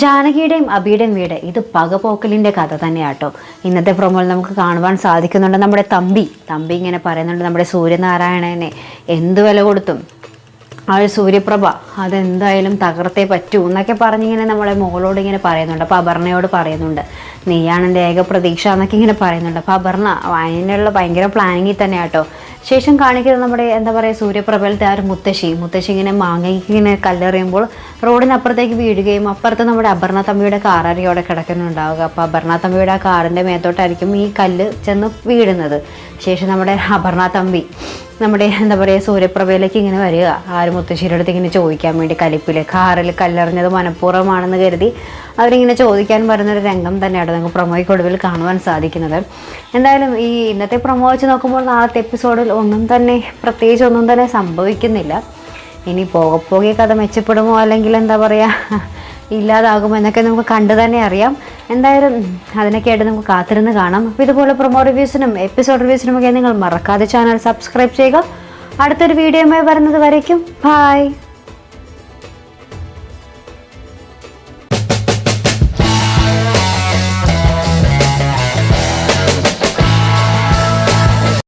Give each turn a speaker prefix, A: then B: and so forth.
A: ജാനകിയുടെയും അബിയുടെയും വീട്. ഇത് പകപോക്കലിന്റെ കഥ തന്നെയാട്ടോ. ഇന്നത്തെ പ്രൊമോയിൽ നമുക്ക് കാണുവാൻ സാധിക്കുന്നുണ്ട് നമ്മുടെ തമ്പി. തമ്പി ഇങ്ങനെ പറയുന്നുണ്ട് നമ്മുടെ സൂര്യനാരായണനെ എന്ത് വില കൊടുത്തും ആ ഒരു സൂര്യപ്രഭ അതെന്തായാലും തകർത്തേ പറ്റൂ എന്നൊക്കെ പറഞ്ഞിങ്ങനെ നമ്മളെ മോളോട് ഇങ്ങനെ പറയുന്നുണ്ട് അപ്പോൾ അപർണയോട് പറയുന്നുണ്ട്. നീയാണ് എന്റെ ഏക പ്രതീക്ഷ എന്നൊക്കെ ഇങ്ങനെ പറയുന്നുണ്ട്. അപ്പോൾ അപർണ അതിനുള്ള ഭയങ്കര പ്ലാനിങ്ങിൽ തന്നെ കേട്ടോ ശേഷം കാണിക്കുന്നത് നമ്മുടെ എന്താ പറയുക സൂര്യപ്രഭലത്തെ ആ ഒരു മുത്തശ്ശി. മുത്തശ്ശി ഇങ്ങനെ മാങ്ങയ്ക്ക് ഇങ്ങനെ കല്ലെറിയുമ്പോൾ റോഡിനപ്പുറത്തേക്ക് വീഴുകയും അപ്പുറത്ത് നമ്മുടെ അപർണ തമ്മിയുടെ അവിടെ കിടക്കുന്നുണ്ടാവുക. അപ്പോൾ അപർണ തമ്മിയുടെ ആ കാറിന്റെ മേത്തോട്ടായിരിക്കും ഈ കല്ല് ചെന്ന് വീഴുന്നത്. ശേഷം നമ്മുടെ അപർണ തമ്പി നമ്മുടെ എന്താ പറയുക സൂര്യപ്രഭയിലേക്ക് ഇങ്ങനെ വരിക. ആര് മുത്തശ്ശേരിയുടെ അടുത്ത് ഇങ്ങനെ ചോദിക്കാൻ വേണ്ടി കലിപ്പിൽ കാറിൽ കല്ലെറിഞ്ഞത് മനഃപൂർവമാണെന്ന് കരുതി അവരിങ്ങനെ ചോദിക്കാൻ വരുന്നൊരു രംഗം തന്നെയാണ് നമുക്ക് പ്രൊമോയ്ക്കൊടുവിൽ കാണുവാൻ സാധിക്കുന്നത്. എന്തായാലും ഈ ഇന്നത്തെ പ്രൊമോ വെച്ച് നോക്കുമ്പോൾ നാളത്തെ എപ്പിസോഡിൽ ഒന്നും തന്നെ പ്രത്യേകിച്ച് ഒന്നും തന്നെ സംഭവിക്കുന്നില്ല. ഇനി പോകെ പോകെ കഥ മെച്ചപ്പെടുമോ? അല്ലെങ്കിൽ എന്താ പറയുക ഇല്ലാതാകുമോ എന്നൊക്കെ നമുക്ക് കണ്ടു തന്നെ അറിയാം. എന്തായാലും അതിനൊക്കെ ആയിട്ട് നമുക്ക് കാത്തിരുന്ന് കാണാം. അപ്പോൾ ഇതുപോലെ പ്രൊമോ റിവ്യൂസിനും എപ്പിസോഡ് റിവ്യൂസിനും ഒക്കെ നിങ്ങൾ മറക്കാതെ ചാനൽ സബ്സ്ക്രൈബ് ചെയ്യുക. അടുത്തൊരു വീഡിയോയുമായി വരുന്നത് വരയ്ക്കും. ബായ്